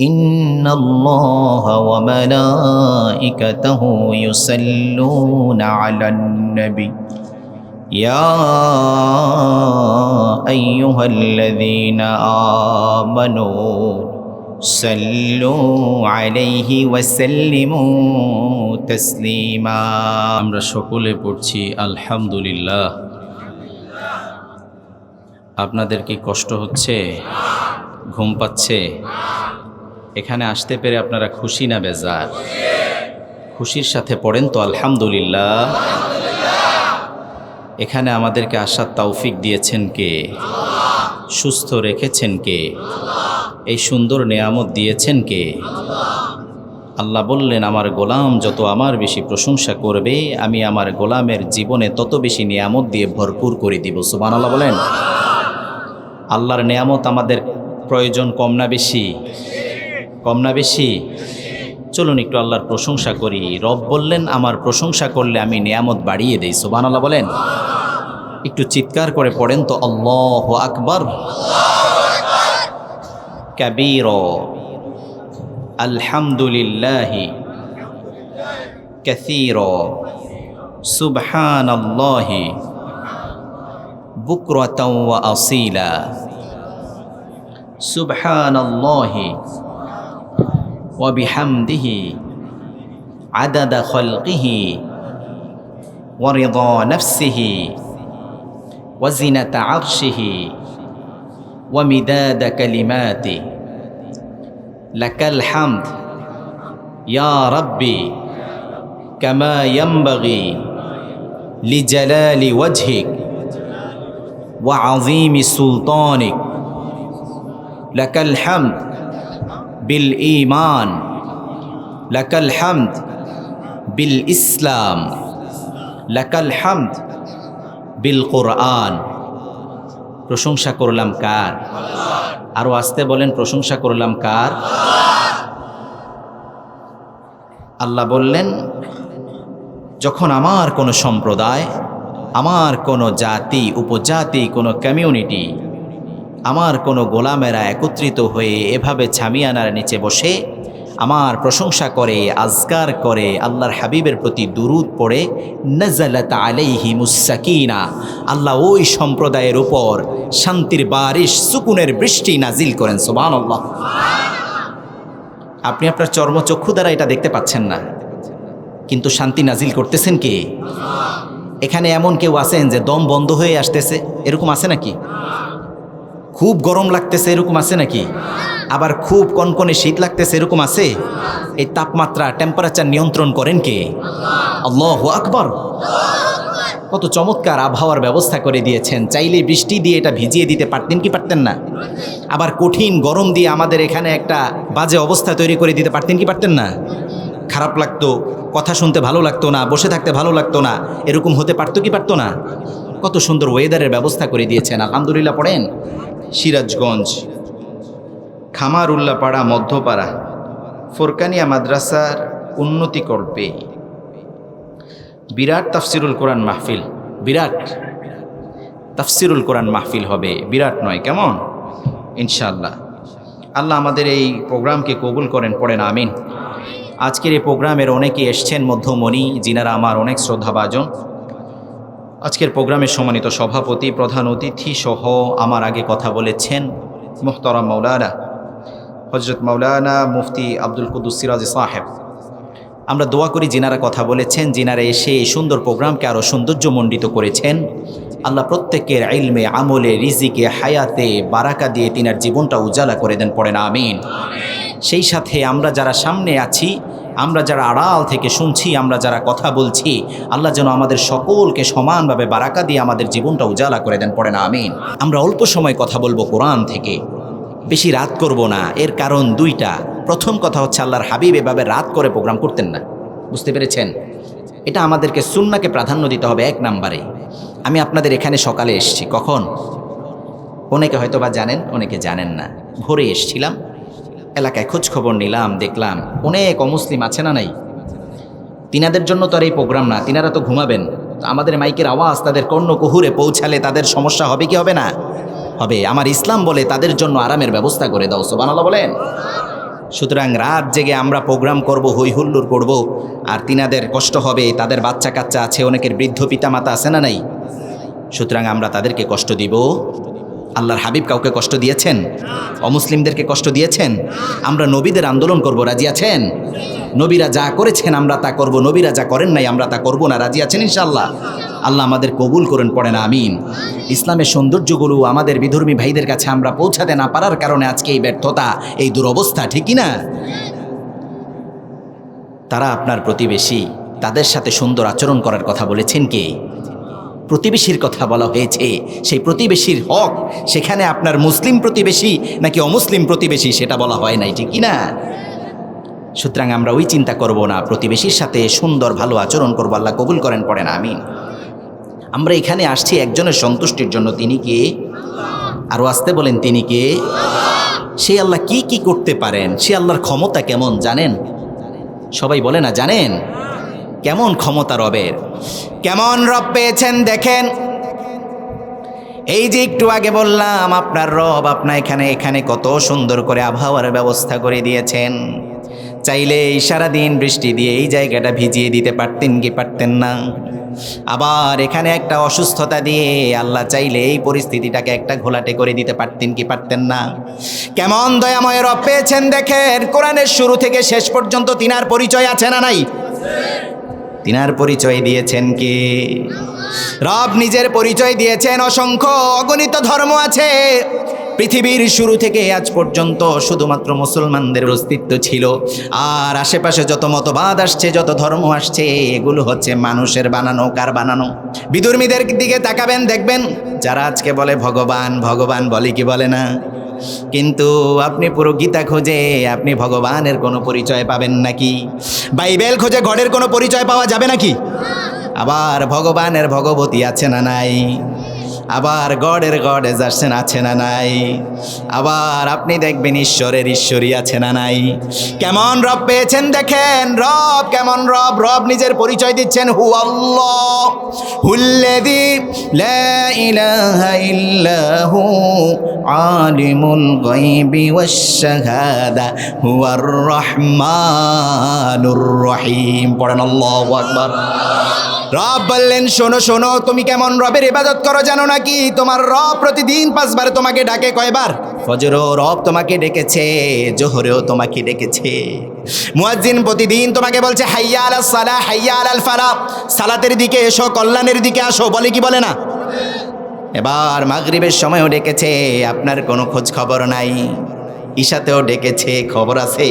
إن الله وملائكته يصلون على النبي يا أيها الذين آمنوا صلوا عليه وسلموا تسليما আমরা সকলে পড়ছি আলহামদুলিল্লাহ আপনাদের কি কষ্ট হচ্ছে ঘুম পাচ্ছে এখানে আসতে পেরে আপনারা খুশি না বেজার? খুশির সাথে পড়েন তো আলহামদুলিল্লাহ। এখানে আমাদেরকে আসার তৌফিক দিয়েছেন কে? সুস্থ রেখেছেন কে? এই সুন্দর নেয়ামত দিয়েছেন কে? আল্লাহ বললেন, আমার গোলাম যত আমার বেশি প্রশংসা করবে, আমি আমার গোলামের জীবনে তত বেশি নিয়ামত দিয়ে ভরপুর করে দিব। সুবান আল্লাহ বলেন। আল্লাহর নিয়ামত আমাদের প্রয়োজন কম না বেশি। কম না বেশি? চলুন একটু আল্লাহর প্রশংসা করি। রব বললেন, আমার প্রশংসা করলে আমি নিয়ামত বাড়িয়ে দেই। সুবান আল্লাহ বলেন। একটু চিৎকার করে পড়েন তো, আল্লাহ আকবর। কবির আলহামদুলিল্লাহ। কথির সুবহান আল্লাহ বুকরত আসিলা সুবহান আল্লাহ وبحمده عدد خلقه ورضا نفسه وزنة عرشه ومداد كلماته. لك الحمد يا ربي كما ينبغي لجلال وجهك وعظيم سلطانك. لك الحمد বিল ইমান লাকাল হামদ বিল ইসলাম, লাকাল হামদ বিল কোরআন। প্রশংসা করলাম কার? আরও আসতে বলেন, প্রশংসা করলাম কার? আল্লাহ বললেন, যখন আমার কোনো সম্প্রদায়, আমার কোনো জাতি, উপজাতি, কোনো কমিউনিটি আমার কোনো গোলামেরা একত্রিত হয়ে এভাবে ছামিয়ানার নিচে বসে আমার প্রশংসা করে আজকার করে, আল্লাহর হাবিবের প্রতি দুরুদ পড়ে নজলত আলাইহি মুসাকিনা আল্লাহ ওই সম্প্রদায়ের উপর শান্তির বারিশ, সুকুনের বৃষ্টি নাজিল করেন সোবান আল্লাহ আপনি আপনার চর্মচক্ষু দ্বারা এটা দেখতে পাচ্ছেন না। কিন্তু শান্তি নাজিল করতেছেন কে? এখানে এমন কেউ আছেন যে দম বন্ধ হয়ে আসতেছে। এরকম আছে নাকি? খুব গরম লাগতেছে এরকম আছে নাকি? আবার খুব কনকনে শীত লাগতেছে এরকম আছে? এই তাপমাত্রা টেম্পারেচার নিয়ন্ত্রণ করেন কে? আল্লাহ আকবর। কত চমৎকার আবহাওয়ার ব্যবস্থা করে দিয়েছেন। চাইলে বৃষ্টি দিয়ে এটা ভিজিয়ে দিতে পারতেন কি পারতেন না? আবার কঠিন গরম দিয়ে আমাদের এখানে একটা বাজে অবস্থা তৈরি করে দিতে পারতেন কি পারতেন না? খারাপ লাগতো, কথা শুনতে ভালো লাগতো না, বসে থাকতে ভালো লাগতো না, এরকম হতে পারতো কি পারতো না? কত সুন্দর ওয়েদারের ব্যবস্থা করে দিয়েছেন। আলহামদুলিল্লাহ, পড়েন? সিরাজগঞ্জ খামার উল্লাপাড়া মধ্যপাড়া, ফোরকানিয়া মাদ্রাসার উন্নতি করবে বিরাট তাফসিরুল কোরআন মাহফিল, বিরাট তাফসিরুল কোরআন মাহফিল হবে, বিরাট নয়, কেমন? ইনশাল্লাহ আল্লাহ আমাদের এই প্রোগ্রামকে কবুল করেন, পড়েন, আমিন। আজকের এই প্রোগ্রামের অনেকে এসছেন মধ্যমণি, যিনারা আমার অনেক শ্রদ্ধাভাজন। আজকের প্রোগ্রামের সম্মানিত সভাপতি, প্রধান অতিথি সহ আমার আগে কথা বলেছেন মোহতরম মৌলানা হজরত মৌলানা মুফতি আব্দুল কুদ্দুস সিরাজ সাহেব। আমরা দোয়া করি যিনারা কথা বলেছেন, যিনারা এসে এই সুন্দর প্রোগ্রামকে আরও সৌন্দর্যমণ্ডিত করেছেন। আল্লাহ প্রত্যেকের আইলমে আমলে, রিজিকে, হায়াতে বারাকা দিয়ে তিনার জীবনটা উজালা করে দেন, পড়েন, আমিন। সেই সাথে আমরা যারা সামনে আছি আমরা যারা আড়াল থেকে শুনছি, আমরা যারা কথা বলছি, আল্লাহ যেন আমাদের সকলকে সমানভাবে বারাকা দিয়ে আমাদের জীবনটা উজালা করে দেন, পড়ে না, আমিন। আমরা অল্প সময় কথা বলব কোরআন থেকে, বেশি রাত করব না, এর কারণ দুইটা। প্রথম কথা হচ্ছে আল্লাহর হাবিব এভাবে রাত করে প্রোগ্রাম করতেন না, বুঝতে পেরেছেন? এটা আমাদেরকে সুন্নাকে প্রাধান্য দিতে হবে এক নাম্বারে। আমি আপনাদের এখানে সকালে এসছি, কখন? অনেকে হয়তো বা জানেন, অনেকে জানেন না। ভোরে এসছিলাম এলাকায় খোঁজ খবর নিলাম, দেখলাম অনেক অমুসলিম আছে না নাই? তিনাদের জন্য তো আর এই প্রোগ্রাম না, তিনারা তো ঘুমাবেন। আমাদের মাইকের আওয়াজ তাদের কর্ণকুহুরে পৌঁছালে তাদের সমস্যা হবে কি হবে না? হবে, আমার ইসলাম বলে তাদের জন্য আরামের ব্যবস্থা করে দাও সোবানাল্লাহ বলেন। সুতরাং রাত জেগে আমরা প্রোগ্রাম করব হই হুল্লোড় করব, আর তিনাদের কষ্ট হবে, তাদের বাচ্চা কাচ্চা আছে, অনেকের বৃদ্ধ পিতামাতা আছে না নাই? সুতরাং আমরা তাদেরকে কষ্ট দিব। আল্লাহর হাবিব কাউকে কষ্ট দিয়েছেন? অমুসলিমদেরকে কষ্ট দিয়েছেন? আমরা নবীদের আন্দোলন করব, রাজি আছেন? নবীরা যা করেছেন, আমরা তা করব। নবীরা যা করেন নাই, আমরা তা করব না, রাজি আছেন ইনশাল্লাহ আল্লাহ আমাদের কবুল করেন, পড়েন, আমিন। ইসলামের সৌন্দর্যগুলো আমাদের বিধর্মী ভাইদের কাছে আমরা পৌঁছাতে না পারার কারণে আজকে এই ব্যর্থতা, এই দুরবস্থা ঠিকই না তারা আপনার প্রতিবেশী, তাদের সাথে সুন্দর আচরণ করার কথা বলেছেন কে? প্রতিবেশীর কথা বলা হয়েছে। সেই প্রতিবেশীর হক, সেখানে আপনার মুসলিম প্রতিবেশী নাকি অমুসলিম প্রতিবেশী সেটা বলা হয় নাই, ঠিক না সুতরাং আমরা ওই চিন্তা করব না, প্রতিবেশীর সাথে সুন্দর ভালো আচরণ করব, আল্লাহ কবুল করেন, পড়েন, আমিন। আমরা এখানে আসছি একজনের সন্তুষ্টির জন্য, তিনি কে? আরও আসতে বলেন, তিনি কে? সে আল্লাহ কি কি করতে পারেন? সে আল্লাহর ক্ষমতা কেমন, জানেন? সবাই বলে না, জানেন? কেমন ক্ষমতা রবের? কেমন রব পেয়েছেন দেখেন? এই যে একটু আগে বললাম, আপনার রব আপনার এখানে এখানে কত সুন্দর করে আবহাওয়ার ব্যবস্থা করে দিয়েছেন। চাইলে এই সারাদিন বৃষ্টি দিয়ে এই জায়গাটা ভিজিয়ে দিতে পারতেন কি পারতেন না? আবার এখানে একটা অসুস্থতা দিয়ে আল্লাহ চাইলে এই পরিস্থিতিটাকে একটা ঘোলাটে করে দিতে পারতেন কি পারতেন না? কেমন দয়াময় রব পেয়েছেন দেখেন? কোরআনের শুরু থেকে শেষ পর্যন্ত তিনার পরিচয় আছে না নাই? তিনার পরিচয় দিয়েছেন কে? রব নিজের পরিচয় দিয়েছেন, অসংখ্য অগণিত ধর্ম আছে। পৃথিবীর শুরু থেকে আজ পর্যন্ত শুধুমাত্র মুসলমানদের অস্তিত্ব ছিল। আর আশেপাশে যত মতবাদ আসছে, যত ধর্ম আসছে, এগুলো হচ্ছে মানুষের বানানো, কার বানানো। বিদুর্মীদের দিকে তাকাবেন, দেখবেন, যারা আজকে বলে ভগবান ভগবান বলে কি বলে না? কিন্তু আপনি পুরো গীতা খোঁজে, আপনি ভগবানের কোনো পরিচয় পাবেন নাকি? বাইবেল খোঁজে গডের কোনো পরিচয় পাওয়া যাবে নাকি? আবার ভগবানের ভগবতী আছে না নাই? আবার গডের গড এজারসেন আছে না নাই? আবার আপনি দেখবেন ঈশ্বরের ঈশ্বরী আছে না নাই? কেমন রব পেয়েছেন দেখেন? রব কেমন রব? রব নিজের পরিচয় দিচ্ছেন, হু আল্লাহ। হুল্লেদি লা ইলাহা ইল্লাহু আলিমুল গায়বি ওয়াশ শাহাদা হুয়ার রহমানুর রহিম। পড়েন আল্লাহু আকবার। রব বললেন, শোনো শোনো, তুমি কেমন রবের ইবাদত করো জানো নাকি? তোমার রব প্রতিদিন পাঁচবার তোমাকে ডাকে, কয়বার? ফজরও রব তোমাকে ডেকেছে, জোহরেও তোমাকে ডেকেছে। মুয়াজ্জিন প্রতিদিন তোমাকে বলছে, হাইয়া আলাল সালা, হাইয়া আলাল ফালা। সালাতের দিকে এসো, কল্যাণের দিকে আসো, বলে কি বলে না? এবার মাগরিবের সময়ও ডেকেছে, আপনার কোনো খোঁজ খবর নাই। ঈশাতেও ডেকেছে, খবর আছে।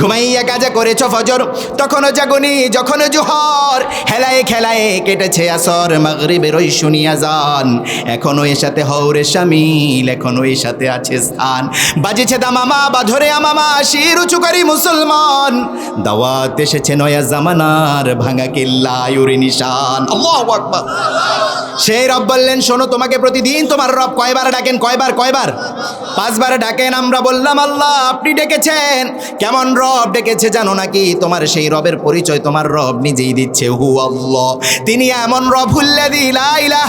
ঘুমাইয়া কাজা করেছ ফজর, তখনও জাগনি, যখনও জোহর। হেলায় খেলায় কেটেছে আসর, মাগরিবের ওই শুনিয়া যান। এখনও এর সাথে হৌরে শামিল এখনও এর সাথে আছে স্থান। বাজেছে দামামা বা ধরে আমামা, শির করি মুসলমান। দাওয়াত এসেছে নয়া জামানার, ভাঙা কিল্লা ইউরি নিশান। সেই রব বললেন, শোনো, তোমাকে প্রতিদিন তোমার রব কয়বার ডাকেন, কয়বার কয়বার? পাঁচবার ডাকেন, আমরা বললাম আল্লাহ, আপনি ডেকেছেন। কেমন রব ডেকেছে জানো নাকি? তোমার সেই রবের পরিচয় তোমার রব নিজেই দিচ্ছে। হু আল্লাহ। তিনি এমন রব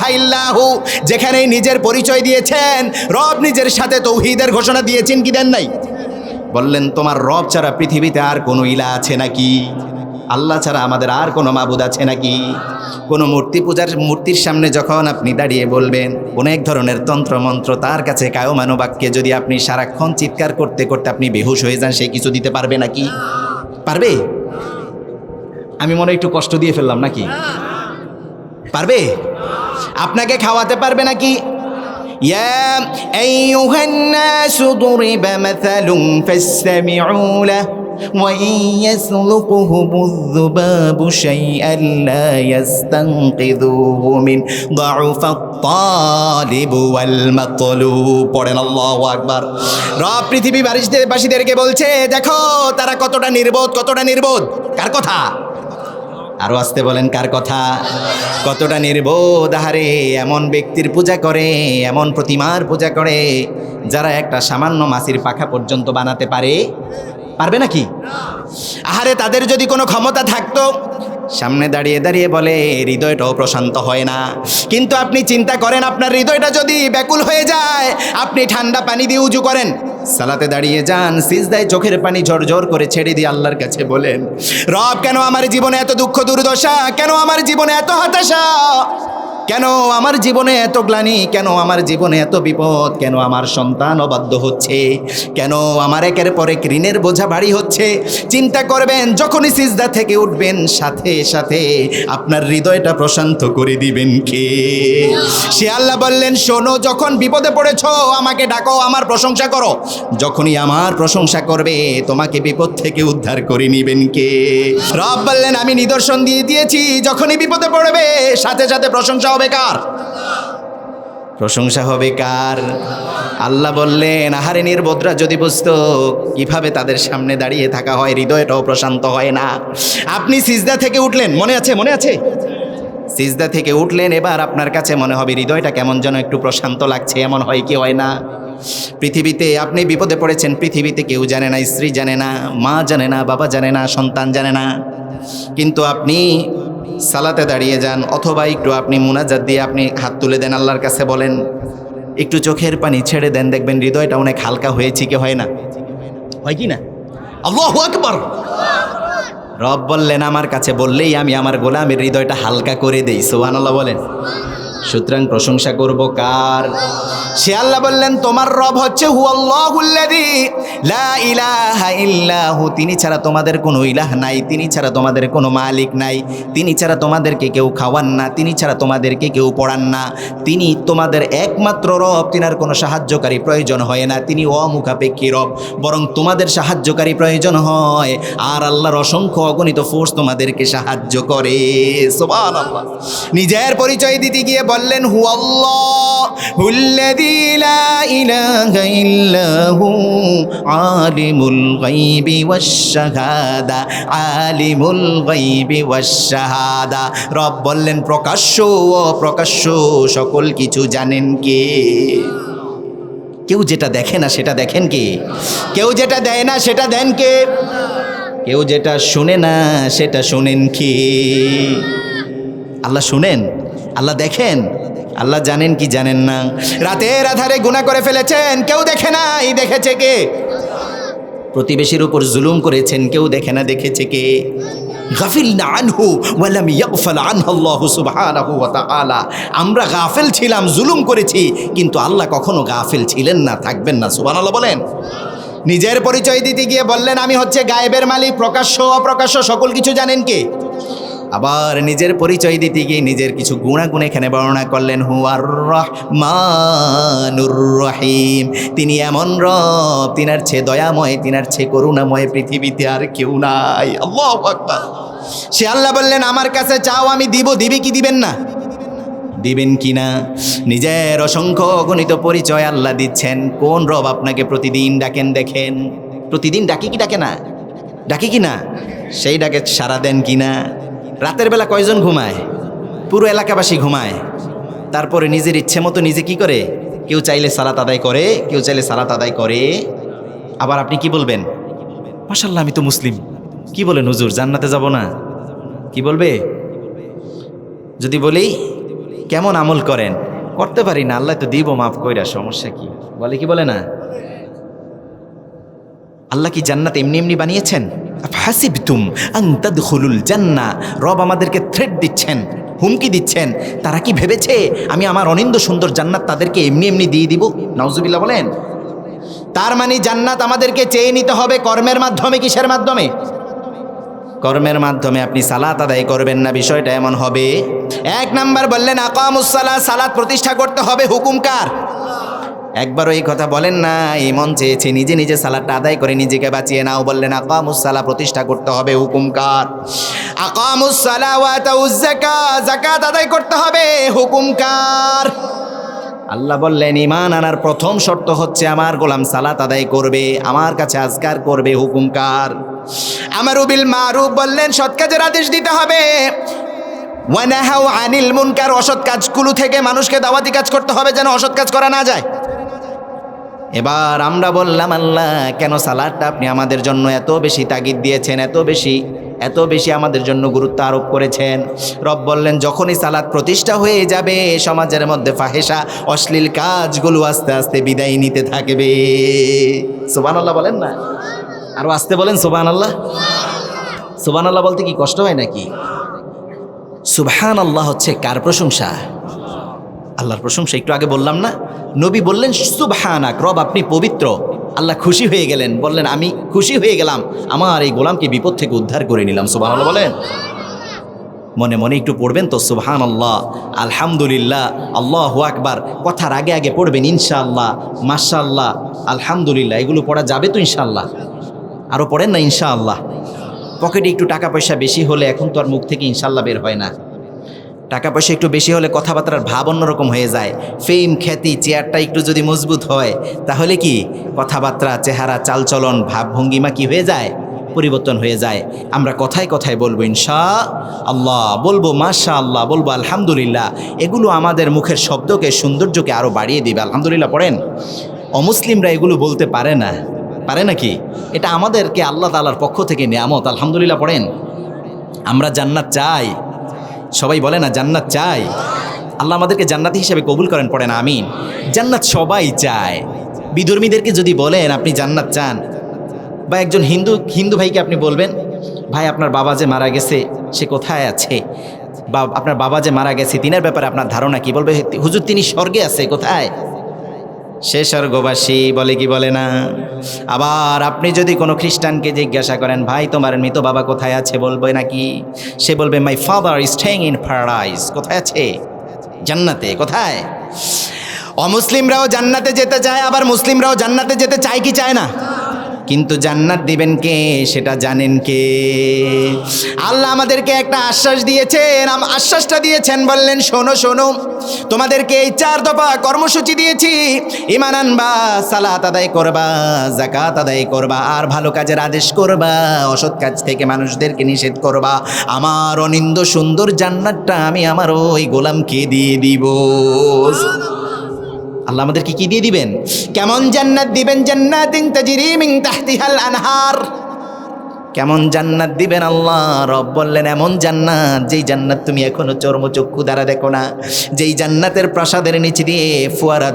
ইল্লাহু, যেখানে নিজের পরিচয় দিয়েছেন। রব নিজের সাথে তৌহিদের ঘোষণা দিয়েছেন কি দেন নাই? বললেন, তোমার রব ছাড়া পৃথিবীতে আর কোনো ইলা আছে নাকি? আল্লাহ ছাড়া আমাদের আর কোনো মাবুদ আছে নাকি কোনো মূর্তি পূজার মূর্তির সামনে যখন আপনি দাঁড়িয়ে বলবেন অনেক ধরনের তন্ত্রমন্ত্র তার কাছে কায়মানু বাক্যে যদি আপনি সারাক্ষণ চিৎকার করতে করতে আপনি বেহুশ হয়ে যান সে কিছু দিতে পারবে নাকি পারবে আমি মনে হয় একটু কষ্ট দিয়ে ফেললাম নাকি পারবে আপনাকে খাওয়াতে পারবে নাকি يا أيها الناس ضرب مثل فاستمعوا له وإن يسلقهم الذباب شيئا لا يستنقذوه من ضعف الطالب والمطلوب পড়েন আল্লাহু আকবার রব পৃথিবী বাসীদেরকে বলছে দেখো তারা কতটা নির্বোধ কতটা নির্বোধ কার কথা আরো আসতে বলেন কার কথা কতটা নির্বোধ আহারে এমন ব্যক্তির পূজা করে এমন প্রতিমার পূজা করে যারা একটা সামান্য মাছির পাখা পর্যন্ত বানাতে পারে পারবে নাকি? আহারে, তাদের যদি কোনো ক্ষমতা থাকতো? সামনে দাঁড়িয়ে দাঁড়িয়ে বলে, হৃদয়টাও প্রশান্ত হয় না। কিন্তু আপনি চিন্তা করেন, আপনার হৃদয়টা যদি ব্যাকুল হয়ে যায়, আপনি ঠান্ডা পানি দিয়ে উজু করেন। সালাতে দাঁড়িয়ে যান, সিজদায় চোখের পানি ঝরঝর করে ছেড়ে দিয়ে আল্লাহর কাছে বলেন, রব, কেন আমার জীবনে এত দুঃখ দুর্দশা? কেন আমার জীবনে এত হতাশা? কেন আমার জীবনে এত গ্লানি? কেন আমার জীবনে এত বিপদ? কেন আমার সন্তান অবাধ্য হচ্ছে? কেন আমার একের পরে ঋণের বোঝা ভারী হচ্ছে? চিন্তা করবেন, যখনই সিজদা থেকে উঠবেন, সাথে সাথে আপনার হৃদয়টা প্রশান্ত করে দিবেন কে? সে আল্লাহ বললেন, শোনো, যখন বিপদে পড়েছ, আমাকে ডাকো, আমার প্রশংসা করো। যখনই আমার প্রশংসা করবে, তোমাকে বিপদ থেকে উদ্ধার করে নিবেন কে? রব বললেন, আমি নিদর্শন দিয়ে দিয়েছি। যখনই বিপদে পড়বে, সাথে সাথে প্রশংসা হবে কার? প্রশংসা হবে কার? আল্লাহ বললেন, আহারে নির্বোধরা, যদি বুঝতো কীভাবে তাদের সামনে দাঁড়িয়ে থাকা হয়, হৃদয়টাও প্রশান্ত হয় না। আপনি সিজদা থেকে উঠলেন, মনে আছে মনে আছে? সিজদা থেকে উঠলেন, এবার আপনার কাছে মনে হবে হৃদয়টা কেমন যেন একটু প্রশান্ত লাগছে, এমন হয় কি হয় না? পৃথিবীতে আপনি বিপদে পড়েছেন, পৃথিবীতে কেউ জানে না, স্ত্রী জানে না, মা জানে না, বাবা জানে না, সন্তান জানে না। কিন্তু আপনি সালাতে দাঁড়িয়ে যান অথবা একটু আপনি মুনাজাত দিয়ে আপনি হাত তুলে দেন আল্লাহর কাছে বলেন, একটু চোখের পানি ছেড়ে দেন, দেখবেন হৃদয়টা অনেক হালকা হয়েছে কি হয় না। হয় কি না? আল্লাহু আকবার! রব বললেন, আমার কাছে বললেই আমি আমার গোলামের হৃদয়টা হালকা করে দেই। সোহানাল্লাহ বলেন। সুতরাং প্রশংসা করব কার? সে আল্লাহ বললেন, তোমার রব হচ্ছে ইল্লাহু। তিনি ছাড়া তোমাদের কোনো ইলাহ নাই, তিনি ছাড়া তোমাদের কোনো মালিক নাই, তিনি ছাড়া তোমাদেরকে কেউ খাওয়ান না, তিনি ছাড়া তোমাদেরকে কেউ পড়ান না। তিনি তোমাদের একমাত্র রব, তিনার কোনো সাহায্যকারী প্রয়োজন হয় না, তিনি অমুখাপেক্ষী রব, বরং তোমাদের সাহায্যকারী প্রয়োজন হয়। আর আল্লাহর অসংখ্য অগণিত ফোর্স তোমাদেরকে সাহায্য করে। সুবহানাল্লাহ। নিজের পরিচয় দিতে গিয়ে বললেন আলিমুল গায়বি ওয়াশ শাহাদা আলিমুল গায়বি ওয়াশ শাহাদা রব বললেন, প্রকাশ্য ও অপ্রকাশ্য, সকল কিছু জানেন কে? কেউ যেটা দেখে না সেটা দেখেন কে? কেউ যেটা দেয় না সেটা দেন কে? কেউ যেটা শুনে না সেটা শোনেন কে? আল্লাহ শুনেন? আল্লাহ দেখেন? আল্লাহ জানেন কি জানেন না? রাতের আধারে গুণা করে ফেলেছেন, কেউ দেখে না এই দেখেছে কে? প্রতিবেশীর উপর জুলুম করেছেন, কেউ দেখে না, দেখেছে কে? গাফিল না আনহু ওয়ালাম ইয়াগফাল আনহু আল্লাহ সুবহানাহু ওয়া তাআলা। আমরা গাফেল ছিলাম, জুলুম করেছি, কিন্তু আল্লাহ কখনো গাফেল ছিলেন না, থাকবেন না, সুবহানাল্লাহ বলেন। নিজের পরিচয় দিতে গিয়ে বললেন, আমি হচ্ছে গায়েবের মালিক, প্রকাশ্য, অপ্রকাশ্য, সকল কিছু জানেন কে? আবার নিজের পরিচয় দিতে গিয়ে নিজের কিছু গুণাগুণ এখানে বর্ণনা করলেন হু আর রহমানুর রহিম। তিনি এমন রব, তিনার চেয়ে দয়াময়, তিনার ছে করুণাময় পৃথিবীতে আর কেউ নাই। সে আল্লাহ বললেন, আমার কাছে চাও, আমি দিব, দিবি কি, দিবেন না? দিবেন কি না? নিজের অসংখ্য অগণিত পরিচয় আল্লাহ দিচ্ছেন। কোন রব আপনাকে প্রতিদিন ডাকেন, দেখেন? প্রতিদিন ডাকি কি, ডাকে না? ডাকি কি না? সেই ডাকে সারা দেন কি না? রাতের বেলা কয়জন ঘুমায়? পুরো এলাকাবাসী ঘুমায়। তারপরে নিজের ইচ্ছে মতো নিজে কি করে? কেউ চাইলে সালাত আদায় করে, কেউ চাইলে সালাত আদায় করে। আবার আপনি কি বলবেন? মাসাল্লাহ আমি তো মুসলিম। কি বলেন হুজুর, জান্নাতে যাব না? কি বলবে? যদি বলি, কেমন আমল করেন? করতে পারি না, আল্লাহ তো দিব, মাফ কইরা, সমস্যা কি? বলে কি বলে না? আল্লাহ কি জান্নাত এমনি এমনি বানিয়েছেন? হাসিবতুম আন তাদখুলুল জান্নাহ রব আমাদেরকে থ্রেট দিচ্ছেন, হুমকি দিচ্ছেন। তারা কি ভেবেছে আমি আমার অনিন্দ সুন্দর জান্নাত তাদেরকে এমনি এমনি দিয়ে দিব? নাউজুবিল্লাহ বলেন। তার মানে জান্নাত আমাদেরকে চেয়ে নিতে হবে কর্মের মাধ্যমে, কিসের মাধ্যমে? কর্মের মাধ্যমে আপনি সালাত আদায় করবেন না, বিষয়টা এমন হবে। এক নাম্বার বললেন আকামুসালা সালাত প্রতিষ্ঠা করতে হবে। হুকুমকার একবারও এই কথা বলেন না এই মন চেয়েছে নিজে নিজে সালাদটা আদায় করে নিজেকে বাঁচিয়ে নাও বললেন আকামুসালা প্রতিষ্ঠা করতে হবে হুকুমকার জাকাত আদায় করতে হবে হুকুমকার আল্লাহ বললেন ইমান আনার প্রথম শর্ত হচ্ছে আমার গোলাম সালাত আদায় করবে, আমার কাছে আজকার করবে হুকুমকার আমার উবিল মারুফ, বললেন, সৎ কাজের আদেশ দিতে হবে। ওয়ানাহাউ আনিল মুনকার, অসৎ কাজগুলো থেকে মানুষকে দাওয়াতি কাজ করতে হবে যেন অসৎ কাজ করা না যায়। এবার আমরা বললাম, আল্লাহ, কেন সালাদটা আপনি আমাদের জন্য এত বেশি তাগিদ দিয়েছেন, এত বেশি এত বেশি আমাদের জন্য গুরুত্ব আরোপ করেছেন? রব বললেন, যখনই সালাদ প্রতিষ্ঠা হয়ে যাবে, সমাজের মধ্যে ফাহেসা অশ্লীল কাজগুলো আস্তে আস্তে বিদায় নিতে থাকবে। সোবান আল্লাহ বলেন না? আরও আসতে বলেন সোবান আল্লাহ সোবান আল্লাহ বলতে কি কষ্ট হয় নাকি? সুবহান আল্লাহ হচ্ছে কার প্রশংসা? আল্লাহর প্রশংসা, একটু আগে বললাম না? নবী বললেন, সুবহানাক, রব আপনি পবিত্র। আল্লাহ খুশি হয়ে গেলেন, বললেন, আমি খুশি হয়ে গেলাম। আমার এই গোলামকে বিপদ থেকে উদ্ধার করে নিলাম। আল্লাহ বলেন। মনে মনে একটু পড়বেন তো সুবহান আল্লাহ আলহামদুলিল্লাহ, আল্লাহ আকবার। কথার আগে আগে পড়বেন, ইনশাআল্লাহ, মাশাআল্লাহ, আলহামদুলিল্লাহ। এগুলো পড়া যাবে তো, ইনশাআল্লাহ? আরও পড়েন না, ইনশাআল্লাহ? পকেটে একটু টাকা পয়সা বেশি হলে এখন তো আর মুখ থেকে ইনশাল্লাহ বের হয় না। টাকা পয়সা একটু বেশি হলে কথাবার্তার ভাব অন্যরকম হয়ে যায়। ফেম, খ্যাতি, চেয়ারটা একটু যদি মজবুত হয়, তাহলে কি? কথাবার্তা, চেহারা, চালচলন, ভাবভঙ্গিমা কি হয়ে যায়? পরিবর্তন হয়ে যায়। আমরা কথায় কথায় বলব, ইনশা আল্লাহ, বলব, মাশা আল্লাহ, বলব, আলহামদুলিল্লাহ। এগুলো আমাদের মুখের শব্দকে, সৌন্দর্যকে আরও বাড়িয়ে দিবে। আলহামদুলিল্লাহ, পড়েন? অমুসলিমরা এগুলো বলতে পারে না। পারে নাকি এটা আমাদেরকে আল্লাহ তালার পক্ষ থেকে নিয়ামত। আলহামদুলিল্লাহ, পড়েন? আমরা জান্নাত চাই। সবাই বলে না, জান্নাত চাই। আল্লাহ আমাদেরকে জান্নাতি হিসেবে কবুল করেন পড়েন আমিন। জান্নাত সবাই চায়। বিধর্মীদেরকে যদি বলেন, আপনি জান্নাত চান। বা একজন হিন্দু হিন্দু ভাইকে আপনি বলবেন, ভাই, আপনার বাবা যে মারা গেছে, সে কোথায় আছে? বা, আপনার বাবা যে মারা গেছে, তিনার ব্যাপারে আপনার ধারণা কি? বলবে, হুজুর, তিনি স্বর্গে আছে, কোথায়? সে স্বর্গবাসী বলে কি বলে না? আবার আপনি যদি কোনো খ্রিস্টানকে জিজ্ঞাসা করেন, ভাই, তোমার মৃত বাবা কোথায় আছে? বলবে নাকি? সে বলবে my father staying in paradise কোথায় আছে? জান্নাতে। কোথায়? অমুসলিমরাও জান্নাতে যেতে চায়, আবার মুসলিমরাও জান্নাতে যেতে চায় কি চায় না? কিন্তু জান্নাত দিবেন কে? সেটা জানেন কে? আল্লাহ আমাদেরকে একটা আশ্বাস দিয়েছেন। আশ্বাসটা দিয়েছেন, বললেন, শোনো শোনো, তোমাদেরকে এই চার দফা কর্মসূচি দিয়েছি। ইমান আনবা, সালাত আদায় করবা জাকাত আদায় করবা, আর ভালো কাজের আদেশ করবা, অসৎ কাজ থেকে মানুষদেরকে নিষেধ করবা। আমার অনিন্দ সুন্দর জান্নাতটা আমি আমার ওই গোলামকে দিয়ে দিব। আল্লাহ আমাদেরকে কি দিয়ে দিবেন? কেমন জান্নাত দিবেন জান্নাতিন তাজরি মিন তাহতিহাল আনহার? কেমন জান্নাত দিবেন আল্লাহ? রব বললেন, এমন জান্নাত যেই জান্নাত তুমি এখনও চর্মচক্ষু দ্বারা দেখো না। যেই জান্নাতের প্রাসাদের নিচে দিয়ে ফুয়ারা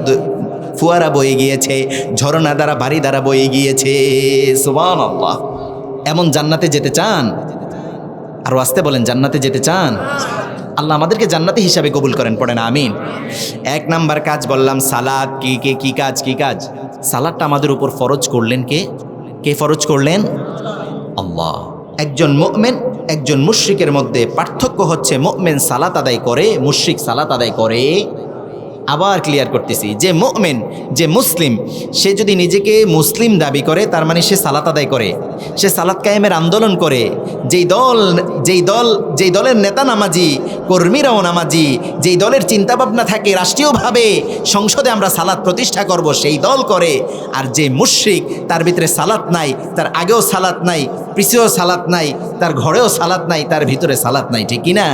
ফুয়ারা বয়ে গিয়েছে, ঝরনা দ্বারা বাড়ি দ্বারা বয়ে গিয়েছে। সুবান আল্লাহ এমন জান্নাতে যেতে চান? আরও আসতে বলেন, জান্নাতে যেতে চান? আল্লাহ আমাদেরকে জান্নাতি হিসাবে কবুল করেন, পড়েন, আমিন। এক নাম্বার কাজ বললাম, সালাদ, কি, কে, কি কাজ কি কাজ? সালাদটা আমাদের উপর ফরজ করলেন কে? কে ফরজ করলেন? আল্লাহ। একজন মুমিন, একজন মুশ্রিকের মধ্যে পার্থক্য হচ্ছে, মুমিন সালাত আদায় করে, মুশ্রিক সালাত আদায় করে আবার ক্লিয়ার করতেছি যে মুমিন, যে মুসলিম, সে যদি নিজেকে মুসলিম দাবি করে, তার মানে সে সালাত আদায় করে। সে সালাত কায়েমের আন্দোলন করে। যেই দল যেই দল, যেই দলের নেতা নামাজি, কর্মীরাও নামাজি, যেই দলের চিন্তাভাবনা থাকে রাষ্ট্রীয়ভাবে, সংসদে আমরা সালাত প্রতিষ্ঠা করব, সেই দল করে। আর যে মুশরিক, তার ভিতরে সালাত নাই, তার আগেও সালাত নাই পিছেও সালাত নাই, তার ঘরেও সালাত নাই, তার ভিতরে সালাত নাই, ঠিক কি না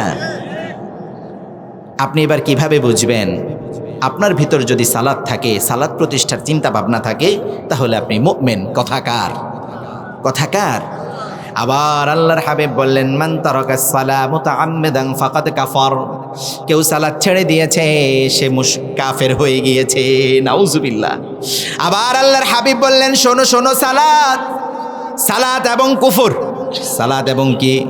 আপনি এবার কীভাবে বুঝবেন? আপনার ভিতর যদি সালাদ থাকে, সালাদ প্রতিষ্ঠার চিন্তা ভাবনা থাকে, তাহলে আপনি মুমিন। কথাকার কথাকার আবার আল্লাহর হাবিব বললেন, মান তারাকা সালাহ মুতাআম্মিদান ফাকাদ কাফার। কেউ সালাদ ছেড়ে দিয়েছে, সে মুশ, কাফের হয়ে গিয়েছে। নাউজুবিল্লাহ। আবার আল্লাহর হাবিব বললেন, শোনো শোনো সালাত সালাত এবং কুফর। সালাত এবং কি?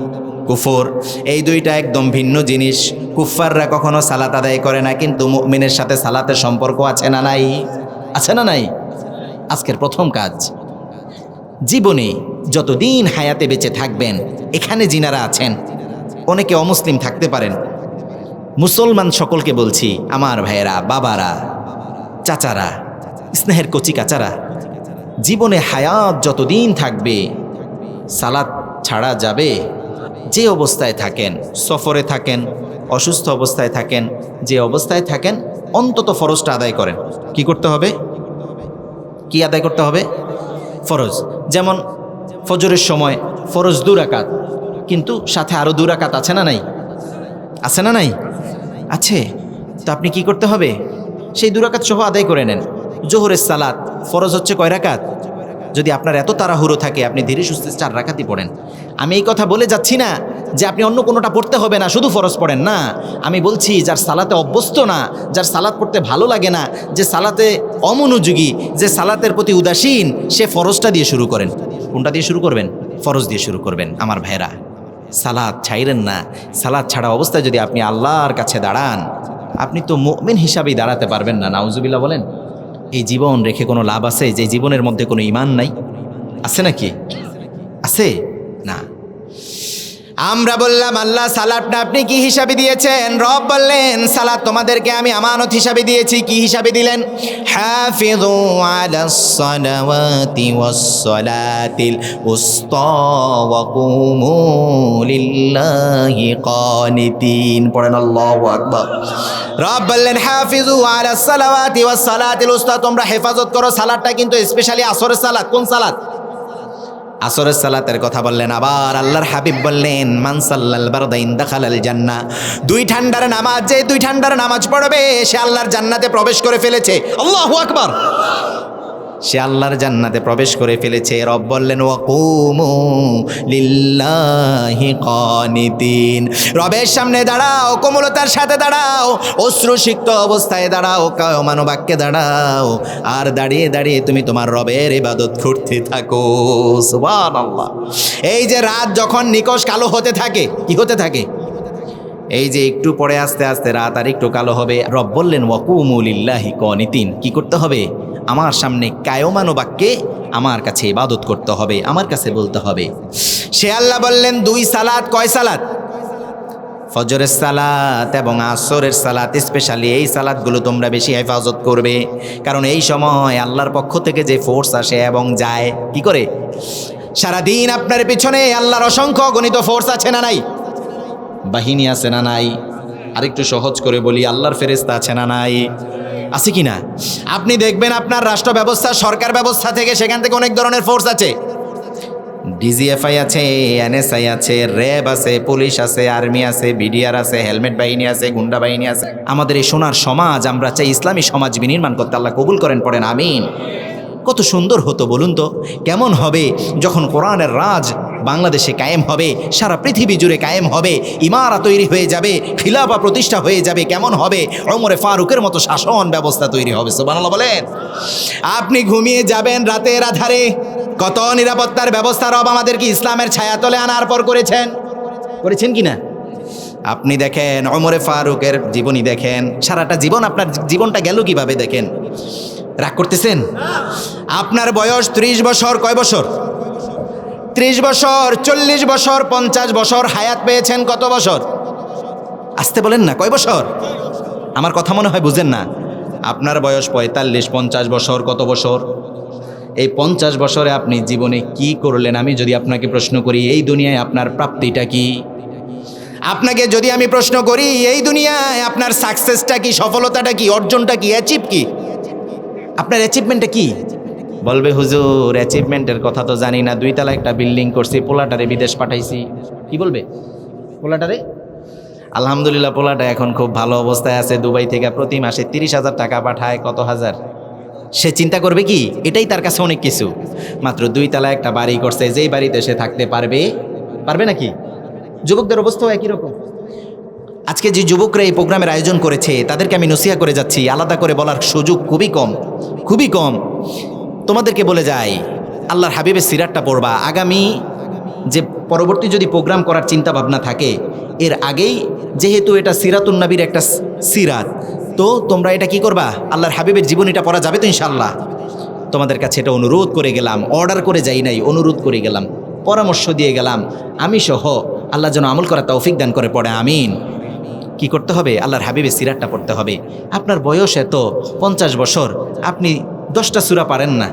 কুফর। এই দুইটা একদম ভিন্ন জিনিস। কুফাররা কখনো সালাত আদায় করে না, কিন্তু মুমিনের সাথে সালাতের সম্পর্ক আছে না নাই? আছে না নাই? আজকের প্রথম কাজ, জীবনে যতদিন হায়াতে বেঁচে থাকবেন, এখানে যিনারা আছেন, অনেকে অমুসলিম থাকতে পারেন। মুসলমান সকলকে বলছি, আমার ভাইয়েরা, বাবারা, চাচারা, স্নেহের কচি কাচারা, জীবনে হায়াত যতদিন থাকবে, সালাত ছাড়া যাবে যে অবস্থায় থাকেন, সফরে থাকেন, অসুস্থ অবস্থায় থাকেন, যে অবস্থায় থাকেন, অন্তত ফরজটা আদায় করেন। কি করতে হবে? কি আদায় করতে হবে? ফরজ। যেমন ফজরের সময় ফরজ দুরাকাত কিন্তু সাথে আরও দুরাকাত আছে না নাই? আছে না নাই? আছে। তো আপনি কি করতে হবে? সেই দুরাকাত সহ আদায় করে নেন। জোহরের সালাত ফরজ হচ্ছে কয় রাকাত? যদি আপনার এত তাড়াহুড়ো থাকে, আপনি ধীরে সুস্থে চার রাখাতি পড়েন। আমি এই কথা বলে যাচ্ছি না যে আপনি অন্য কোনোটা পড়তে হবে না, শুধু ফরজ পড়েন, না। আমি বলছি, যার সালাতে অভ্যস্ত না, যার সালাত পড়তে ভালো লাগে না, যে সালাতে অমনোযোগী, যে সালাতের প্রতি উদাসীন, সে ফরজটা দিয়ে শুরু করেন। কোনটা দিয়ে শুরু করবেন? ফরজ দিয়ে শুরু করবেন। আমার ভাইরা সালাদ ছাইরেন না। সালাদ ছাড়া অবস্থায় যদি আপনি আল্লাহর কাছে দাঁড়ান, আপনি তো মুমিন হিসাবেই দাঁড়াতে পারবেন না। নাউজুবিল্লাহ বলেন। এই জীবন রেখে কোনো লাভ আছে? যে জীবনের মধ্যে কোনো ইমান নাই? আছে নাকি? আছে? না। আমরা বললাম, আল্লাহ, সালাদটা আপনি কি হিসাবে দিয়েছেন? রব বললেন, সালাদ তোমাদেরকে আমি আমানত হিসাবে দিয়েছি। কি হিসাবে দিলেন? রব বললেন হাফিজু আলাস সালাওয়াতি তোমরা হেফাজত করো, সালাদটা কিন্তু স্পেশালি আসরের সালাদ। কোন সালাদ? আসরের সালাতের কথা বললেন, আবার আল্লাহর হাবিব বললেন মানসাল্লাল বারদাইন দাখালাল জান্না দুই ঠান্ডার নামাজ, যে দুই ঠান্ডার নামাজ পড়বে, সে আল্লাহর জান্নাতে প্রবেশ করে ফেলেছে। আল্লাহু আকবার। সে আল্লাহর জান্নাতে প্রবেশ করে ফেলেছে। রব বললেন, ওয়াকুমু লিল্লাহি কানিতিন। রবের সামনে দাঁড়াও, কোমলতার সাথে দাঁড়াও, অশ্রুসিক্ত অবস্থায় দাঁড়াও কায়মান বাক্যে দাঁড়াও। আর দাঁড়িয়ে দাঁড়িয়ে তুমি তোমার রবের ইবাদত করতে থাকো। এই যে রাত যখন নিকশ কালো হতে থাকে, কি হতে থাকে? এই যে একটু পরে আস্তে আস্তে রাত আর একটু কালো হবে, রব বললেন ওয়াকুমুলিল্লাহি কনিতিন। কি করতে হবে? আমার সামনে কায়মানো বাক্যে আমার কাছে ইবাদত করতে হবে, আমার কাছে বলতে হবে। সে আল্লাহ বললেন, দুই সালাত, কয় সালাত? ফজরের সালাত এবং আসরের সালাত স্পেশালি এই সালাতগুলো তোমরা বেশি হেফাজত করবে। কারণ এই সময় আল্লাহর পক্ষ থেকে যে ফোর্স আসে এবং যায়, কি করে? সারাদিন আপনার পিছনে আল্লাহর অসংখ্য গণিত ফোর্স আছে না নাই? বাহিনী আছে না নাই? আরেকটু সহজ করে বলি, আল্লাহর ফেরেস্তা আছে না নাই? আছে কি না? আপনি দেখবেন আপনার রাষ্ট্র ব্যবস্থা, সরকার ব্যবস্থা থেকে সেখান থেকে অনেক ধরনের ফোর্স আছে। ডিজিএফআই আছে এনএসআই আছে, র্যাব আছে, পুলিশ আছে, আর্মি আছে বিডিআর আছে, হেলমেট বাহিনী আছে, গুন্ডা বাহিনী আছে। আমাদের এই সোনার সমাজ, আমরা চাই ইসলামী সমাজ বিনির্মাণ করতে আল্লাহ কবুল করেন, পড়েন, আমিন। কত সুন্দর হতো বলুন তো, কেমন হবে যখন কোরআনের রাজ বাংলাদেশে কায়েম হবে, সারা পৃথিবী জুড়ে কায়েম হবে, ইমারা তৈরি হয়ে যাবে, খিলাফা প্রতিষ্ঠা হয়ে যাবে, কেমন হবে? অমরে ফারুকের মতো শাসন ব্যবস্থা তৈরি হবে, সুবহানাল্লাহ বলেন। আপনি ঘুমিয়ে যাবেন রাতের আধারে, কত নিরাপত্তার ব্যবস্থা রব আমাদেরকে ইসলামের ছায়াতলে আনার পর করেছেন। করেছেন কি না? আপনি দেখেন অমরে ফারুকের জীবনী দেখেন, সারাটা জীবন আপনার জীবনটা গেল কীভাবে দেখেন? রাগ করতেছেন? আপনার বয়স ত্রিশ বছর, কয় বছর? ত্রিশ বছর, চল্লিশ বছর, পঞ্চাশ বছর হায়াত পেয়েছেন কত বছর? আসতে বলেন না, কয় বছর? আমার কথা মনে হয় বুঝেন না। আপনার বয়স পঁয়তাল্লিশ, পঞ্চাশ বছর, কত বছর? এই পঞ্চাশ বছরে আপনি জীবনে কি করলেন? আমি যদি আপনাকে প্রশ্ন করি, এই দুনিয়ায় আপনার প্রাপ্তিটা কি? আপনাকে যদি আমি প্রশ্ন করি, এই দুনিয়ায় আপনার সাকসেসটা কি, সফলতাটা কি, অর্জনটা কি অ্যাচিভ কি? আপনার অ্যাচিভমেন্টটা কি? বলবে, হুজুর অ্যাচিভমেন্টের কথা তো জানি না। দুই তালা একটা বিল্ডিং করছি, পোলাটারে বিদেশ পাঠাইছি। কি বলবে? পোলাটারে? আলহামদুলিল্লাহ, পোলাটা এখন খুব ভালো অবস্থায় আছে। দুবাই থেকে প্রতি মাসে তিরিশ হাজার টাকা পাঠায়, কত হাজার? সে চিন্তা করবে কি? এটাই তার কাছে অনেক কিছু। মাত্র দুই তালা একটা বাড়ি করছে, যেই বাড়িতে সে থাকতে পারবে পারবে নাকি? যুবকদের অবস্থাও একই রকম। আজকে যে যুবকরা এই প্রোগ্রামের আয়োজন করেছে, তাদেরকে আমি নসিহা করে যাচ্ছি, আলাদা করে বলার সুযোগ খুবই কম খুবই কম। তোমাদেরকে বলে যাই, আল্লাহর হাবিবের সিরাতটা পড়বা। আগামী যে পরবর্তী যদি প্রোগ্রাম করার চিন্তা ভাবনা থাকে, এর আগেই যেহেতু এটা সিরাতুন নবীর একটা সিরাত, তো তোমরা এটা কি করবা? আল্লাহর হাবিবের জীবনীটা পড়া যাবে তো ইনশাল্লাহ তোমাদের কাছে এটা অনুরোধ করে গেলাম, অর্ডার করে যাই নাই, অনুরোধ করে গেলাম, পরামর্শ দিয়ে গেলাম, আমি সহ আল্লাহ যেন আমল করা তৌফিক দান করে পড়ে, আমিন। কি করতে হবে? আল্লাহর হাবিবের সিরাতটা পড়তে হবে। আপনার বয়স এত, পঞ্চাশ বছর, আপনি দশটা সুরা পারেন না।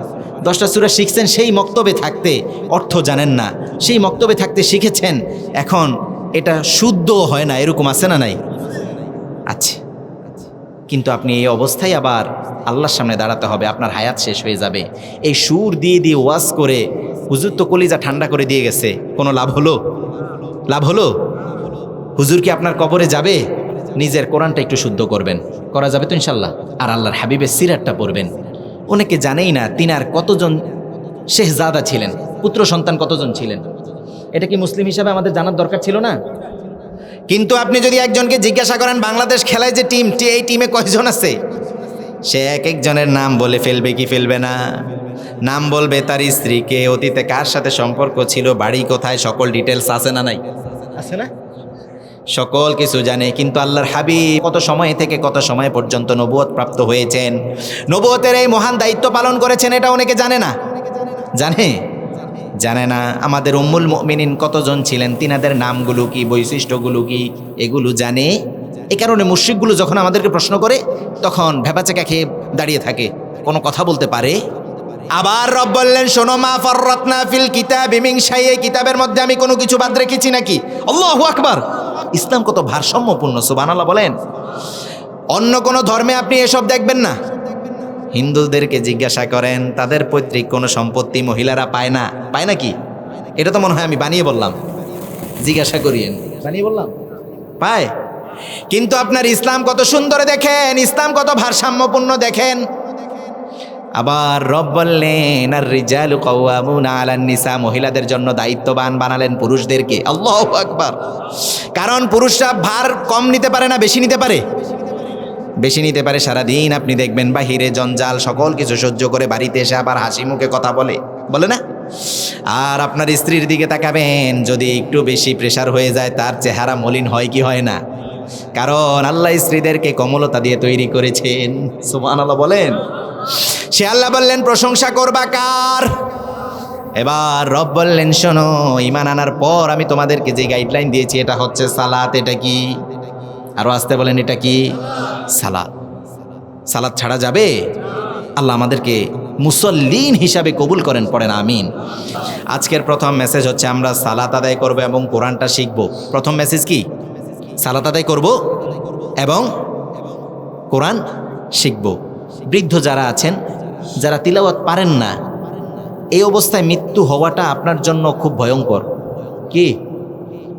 দশটা সুরা শিখছেন সেই মক্তবে থাকতে অর্থ জানেন না। সেই মক্তবে থাকতে শিখেছেন, এখন এটা শুদ্ধ হয় না, এরকম আছে না নাই? আচ্ছা কিন্তু আপনি এই অবস্থায় আবার আল্লাহর সামনে দাঁড়াতে হবে, আপনার হায়াত শেষ হয়ে যাবে। এই সুর দিয়ে দিয়ে ওয়াজ করে, হুজুর তো কলিজা ঠান্ডা করে দিয়ে গেছে, কোনো লাভ হলো? লাভ হলো? হুজুর কি আপনার কবরে যাবে? নিজের কোরআনটা একটু শুদ্ধ করবেন। করা যাবে তো ইনশাল্লাহ। আর আল্লাহর হাবিবের সিরাতটা পড়বেন। অনেকে জানেই না তিনার কতজন শেহজাদা ছিলেন, পুত্র সন্তান কতজন ছিলেন। এটা কি মুসলিম হিসাবে আমাদের জানার দরকার ছিল না? কিন্তু আপনি যদি একজনকে জিজ্ঞাসা করেন, বাংলাদেশ খেলায় যে টিম এই টিমে কয়জন আছে? সে এক একজনের নাম বলে ফেলবে কি ফেলবে না? নাম বলবে তার স্ত্রীকে, অতীতে কার সাথে সম্পর্ক ছিল, বাড়ি কোথায়, সকল ডিটেলস আছে না নাই? আছে না? সকল কিছু জানে, কিন্তু আল্লাহর হাবিব কত সময় থেকে কত সময় পর্যন্ত নবুয়ত প্রাপ্ত হয়েছেন? নবুয়তের এই মহান দায়িত্ব পালন করেছেন, এটা অনেকে জানে না। জানে? জানে না। আমাদের উম্মুল মিনিন কতজন ছিলেন? তিনাদের নামগুলো কি, বৈশিষ্ট্যগুলো কি, এগুলো জানে? এই কারণে মুশ্রিকগুলো যখন আমাদেরকে প্রশ্ন করে, তখন ভেপাচাকা খেয়ে দাঁড়িয়ে থাকে। কোনো কথা বলতে পারে? আবার রব বললেন, শোনো, মা ফররত্না ফিল কিতাব ইমিং শাই এই কিতাবের মধ্যে আমি কোনো কিছু বাদ রেখেছি নাকি? আল্লাহু আকবার! ইসলাম কত ভারসাম্যপূর্ণ সুবহানাল্লাহ বলেন? অন্য কোনো ধর্মে আপনি এসব দেখবেন না। হিন্দুদেরকে জিজ্ঞাসা করেন তাদের পৈতৃক কোনো সম্পত্তি মহিলারা পায় না? পায় নাকি? এটা তো মনে হয় আমি বানিয়ে বললাম। জিজ্ঞাসা করিয়েন। বানিয়ে বললাম? পায়। কিন্তু আপনার ইসলাম কত সুন্দর দেখেন ইসলাম কত ভারসাম্যপূর্ণ দেখেন। আবার রব বললেন আর রিজালু কওয়ামুনা আলান নিসা মহিলাদের জন্য দায়িত্ববান বানালেন পুরুষদেরকে। আল্লাহু আকবার। কারণ পুরুষরা ভার কম নিতে পারে না, বেশি নিতে পারে? বেশি নিতে পারে সারাদিন। আপনি দেখবেন বাহিরে জঞ্জাল, সকল কিছু সহ্য করে বাড়িতে এসে আবার হাসি মুখে কথা বলে। বলে না? আর আপনার স্ত্রীর দিকে তাকাবেন, যদি একটু বেশি প্রেশার হয়ে যায়, তার চেহারা মলিন হয় কি হয় না? কারণ আল্লাহ স্ত্রীদেরকে কমলতা দিয়ে তৈরি করেছেন। সুমান আল্লাহ বলেন। সে আল্লাহ বললেন, প্রশংসা করবা কার? এবার রব বললেন, শোনো ইমান আনার পর আমি তোমাদেরকে যে গাইডলাইন দিয়েছি, এটা হচ্ছে সালাত, এটা কি? আরও আসতে বলেন, এটা কি? সালাত। সালাদ ছাড়া যাবে? আল্লাহ আমাদেরকে মুসল্লিন হিসাবে কবুল করেন, পড়েন, আমিন। আজকের প্রথম মেসেজ হচ্ছে, আমরা সালাত আদায় করব এবং কোরআনটা শিখব। প্রথম মেসেজ কি? সালাত আদায় করব এবং কোরআন শিখব। বৃদ্ধ যারা আছেন যারা তিলাওয়াত পারেন না এই অবস্থায় মৃত্যু হওয়াটা আপনার জন্য খুব ভয়ঙ্কর। কি?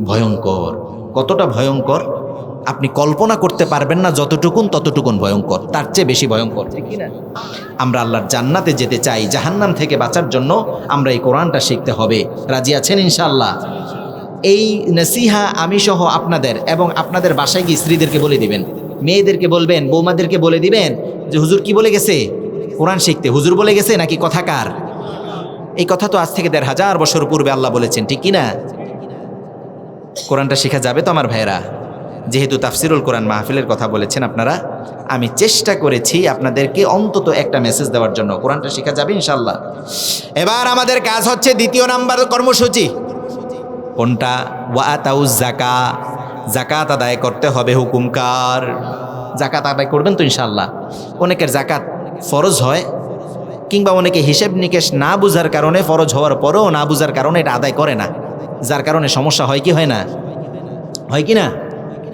ভয়ঙ্কর। কতটা ভয়ঙ্কর? আপনি কল্পনা করতে পারবেন না যতটুকুন ততটুকুন ভয়ঙ্কর। তার চেয়ে বেশি ভয়ঙ্কর। আমরা আল্লাহর জান্নাতে যেতে চাই জাহান্নাম থেকে বাঁচার জন্য আমরা এই কোরআনটা শিখতে হবে। রাজি আছেন ইনশাল্লাহ এই নসিহা আমি সহ আপনাদের এবং আপনাদের বাসায় গিয়ে স্ত্রীদেরকে বলে দিবেন মেয়েদেরকে বলবেন বৌমাদেরকে বলে দিবেন যে হুজুর কি বলে গেছে? কোরআন শিখতে হুজুর বলে গেছে নাকি কথাকার এই কথা তো আজ থেকে দেড় হাজার বছর পূর্বে আল্লাহ বলেছেন, ঠিক কি না কোরআনটা শেখা যাবে তো আমার ভাইয়েরা। যেহেতু তাফসিরুল কোরআন মাহফিলের কথা বলেছেন আপনারা, আমি চেষ্টা করেছি আপনাদেরকে অন্তত একটা মেসেজ দেওয়ার জন্য। কোরআনটা শেখা যাবে ইনশাল্লাহ এবার আমাদের কাজ হচ্ছে দ্বিতীয় নাম্বার কর্মসূচি। কোনটা? ওয়াতাউজ জাকা জাকাত আদায় করতে হবে হুকুমকার। জাকাত আদায় করবেন তো ইনশাল্লাহ অনেকের জাকাত ফরজ হয় কিংবা অনেকে হিসেব নিকেশ না বুঝার কারণে ফরজ হওয়ার পরেও না বুঝার কারণে এটা আদায় করে না। যার কারণে সমস্যা হয় কি হয় না? হয় কি না?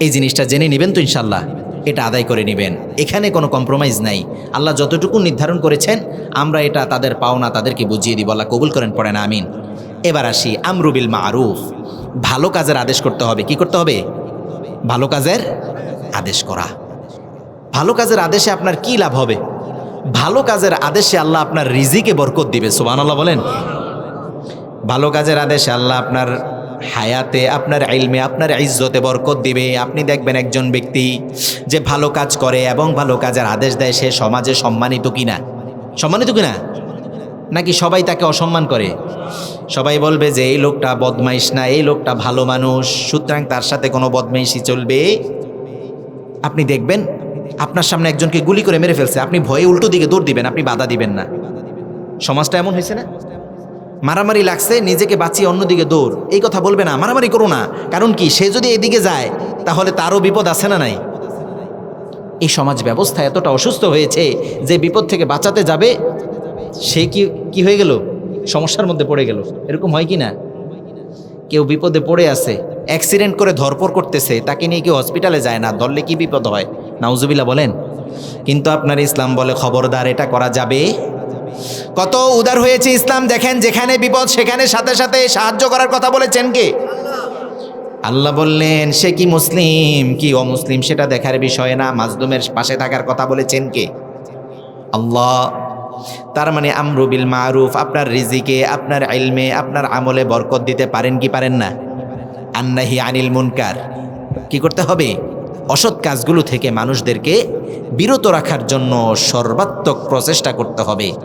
এই জিনিসটা জেনে নেবেন তো ইনশাল্লাহ এটা আদায় করে নেবেন। এখানে কোনো কম্প্রোমাইজ নাই। আল্লাহ যতটুকু নির্ধারণ করেছেন, আমরা এটা তাদের পাওনা তাদেরকে বুঝিয়ে দিব। আল্লাহ কবুল করেন পড়ে না আমিন। এবার আসি আমরুবিল মারুফ। ভালো কাজের আদেশ করতে হবে। কি করতে হবে? ভালো কাজের আদেশ করা। ভালো কাজের আদেশে আপনার কি লাভ হবে? ভালো কাজের আদেশে আল্লাহ আপনার রিজিকে বরকত দিবে সোবান আল্লাহ বলেন। ভালো কাজের আদেশে আল্লাহ আপনার হায়াতে, আপনার ইলমে, আপনার ইজ্জতে বরকত দিবে। আপনি দেখবেন একজন ব্যক্তি যে ভালো কাজ করে এবং ভালো কাজের আদেশ দেয়, সে সমাজে সম্মানিত কিনা? সম্মানিত কিনা? নাকি সবাই তাকে অসম্মান করে? সবাই বলবে যে, এই লোকটা বদমাইশ না, এই লোকটা ভালো মানুষ, সুতরাং তার সাথে কোনো বদমাইশি চলবে। আপনি দেখবেন আপনার সামনে একজনকে গুলি করে মেরে ফেলছে। আপনি ভয়ে উল্টো দিকে দৌড় দিবেন, আপনি বাধা দিবেন না। সমাজটা এমন হয়েছে না? মারামারি লাগছে, নিজেকে বাঁচিয়ে অন্যদিকে দৌড়। এই কথা বলবে না, মারামারি করো না। কারণ কি? সে যদি এদিকে যায়, তাহলে তারও বিপদ আছে না নাই? এই সমাজ ব্যবস্থা এতটা অসুস্থ হয়েছে যে বিপদ থেকে বাঁচাতে যাবে, সে কি কি হয়ে গেল? সমস্যার মধ্যে পড়ে গেল। এরকম হয় কি না? কেউ বিপদে পড়ে আছে, অ্যাক্সিডেন্ট করে ধরপর করতেছে, তাকে নিয়ে কেউ হসপিটালে যায় না, ধরলে কি বিপদ হয়? নাউজুবিল্লা বলেন, কিন্তু আপনার ইসলাম বলে খবরদার, এটা করা যাবে? কত উদার হয়েছে ইসলাম, দেখেন যেখানে বিপদ সেখানে সাথে সাথে সাহায্য করার কথা বলেছেন কে? আল্লাহ বললেন, সে কি মুসলিম? কি অমুসলিম? সেটা দেখার বিষয় না, মাজলুমের পাশে থাকার কথা বলেছেন কে? আল্লাহ, তার মানে আমরুবিল মারুফ, আপনার রিজিকে, আপনার ইলমে, আপনার আমলে বরকত দিতে পারেন কি পারেন না? আন্নাহি আনিল মুনকার, কি করতে হবে? অসৎ কাজগুলো থেকে মানুষদেরকে বিরত রাখার জন্য সর্বাত্মক প্রচেষ্টা করতে হবে।